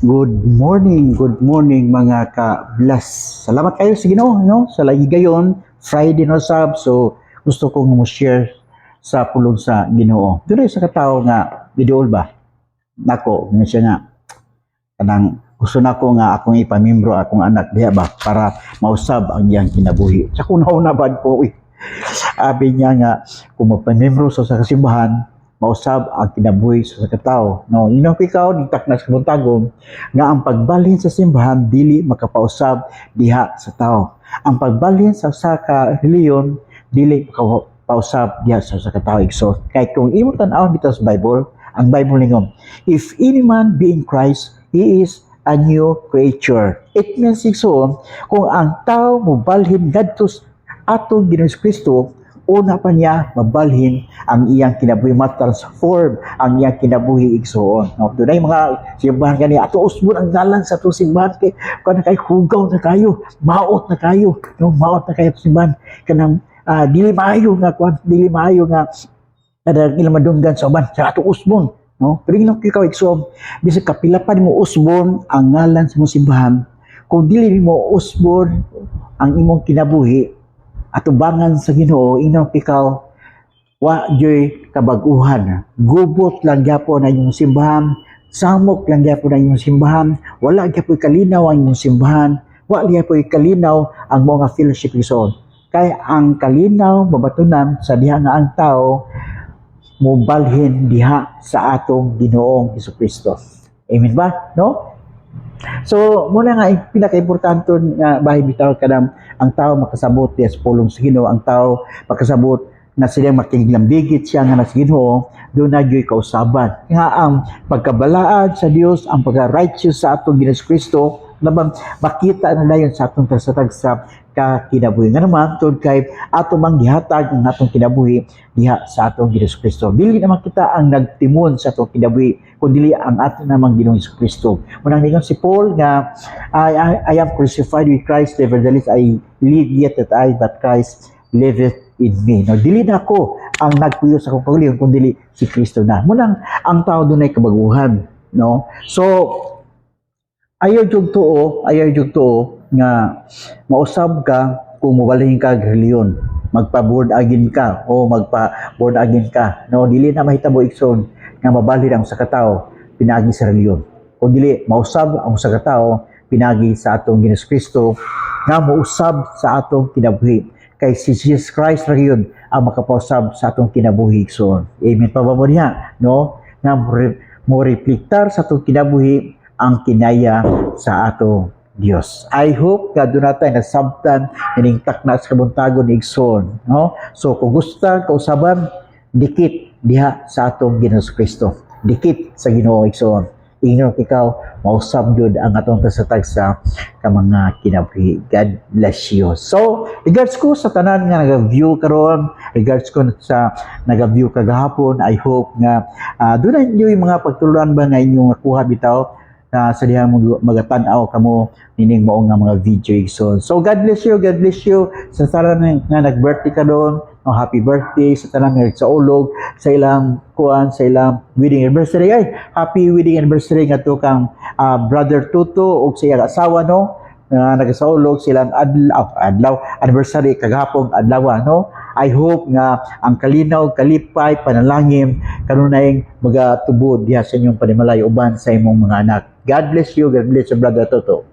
Good morning, good morning mga ka-bless. Salamat kayo sa Ginoo, no? Sa lagi gayon, Friday no sab, so gusto kong mo share sa pulong sa Ginoo. Dili sa katao nga videol ba? Nako, nga siya nga kanang gusto na ko nga akong ipamimbro akong anak diha ba para mausab ang iyang kinabuhi. Sa kunaw na bad ko, uy. Sabi niya nga, kung magpamimbro sa sa kasimbahan, mausab ang kinabuhi sa katao. No, inong ikaw, nitak na sa buntagong, nga ang pagbalhin sa simbahan dili makapausab diha sa tao. Ang pagbalhin sa usa ka reliyon dili makapausab diha sa usa ka tao igsoon. Kay kung imo tan-awon bitaw sa Bible, ang Bible ningom, if any man be in Christ, he is a new creature. It means igsoon, kung ang tao mo balhin ngadto atong Ginoong Kristo, una pa niya mabalhin ang iyang kinabuhi. Ma-transform ang iyang kinabuhi igsoon no dunay mga simbahan gani ato usbon ang galan sa atong simbahan kay kana kay hugaw na kayo maot na kayo. No maot na kayo simbahan. Kanang ah, dili maayo nga kwan dili maayo nga kada ilang madunggan sa uban sa ato usbon. No pero ginoo ikaw igsoon bisag kapila pa nimo usbon ang ngalan sa imong simbahan kung dili mo usbon ang imong kinabuhi atubangan sa Ginoo inong pikaw wa joy kabaguhan gubot lang gyapon ang imong simbahan samok lang gyapon ang imong simbahan wala gyapon kalinaw ang imong simbahan wa gyapon kalinaw ang mga fellowship igsoon kay ang kalinaw babatunan sa diha nga ang tao mobalhin diha sa atong Ginoong Kristo. Amen ba? No? So, muna nga, yung pinaka-importante nga bahay bitaw kadam ang tao makasabot yes pulong sa Ginoo, ang tao makasabot na sila makiglambigit siya nga sa Ginoo, doon na joy kausaban. Nga ang pagkabalaad sa Dios, ang pagka-righteous sa atong Ginoong Kristo, naman makita na dayon sa atong tasatag sa kakinabuhi. Nga naman, tod kay ato mang ang atong kinabuhi diha sa atong Ginoong Kristo. Dili naman kita ang nagtimon sa atong kinabuhi, kundi ang ato namang Ginoong Kristo. Munang ningon si Paul nga I, I, I am crucified with Christ, nevertheless I live yet that I, but Christ liveth in me. No, dili na ako ang nagpuyo sa akong kaulihan, kundi si Kristo na. Munang ang tao doon ay kabaguhan. No? So, ayaw jud tuo, ayaw jud tuo nga mausab ka kung mawalahin ka reliyon. Magpa-board again ka o magpa-board again ka. No, dili na mahitabo ikson nga mabalhin ang sa katao pinagi sa reliyon. Kung dili mausab ang sa katao pinagi sa atong Ginoong Kristo nga mausab sa atong kinabuhi kay si Jesus Christ ra yun ang makapausab sa atong kinabuhi igsoon. Amen pa ba mo niya? No? Nga mo re- mo reflektar sa atong kinabuhi ang kinaya sa atong Dios. I hope nga doon natin nasabtan ining takna sa kabuntagon ni Igsoon. No? So kung gusto kausaban, dikit diha sa atong Ginoong Kristo. Dikit sa Ginoo Igsoon. Ingnon ikaw, mausab yun ang atong tasatag sa ka mga kinabuhi. God bless you. So, regards ko sa tanan nga nag-view karon, regards ko sa nag-view kagahapon, I hope nga uh, doon na yung mga pagtuluan ba nga inyong nakuha bitaw na sa diha mag magatan-aw kamo nining mao nga mga video igsoon. So God bless you, God bless you sa tanan nga nag-birthday ka doon. No, happy birthday sa tanan nga sa ulog sa ilang kuan sa ilang wedding anniversary ay happy wedding anniversary nga to kang ah, brother Tuto ug sa iyang asawa no nga nagasaulog silang adlaw adlaw anniversary kagahapon adlaw no I hope nga ang kalinaw kalipay panalangin kanunay magatubod diha sa inyong panimalay uban sa imong mga anak. God bless you. God bless you brother Toto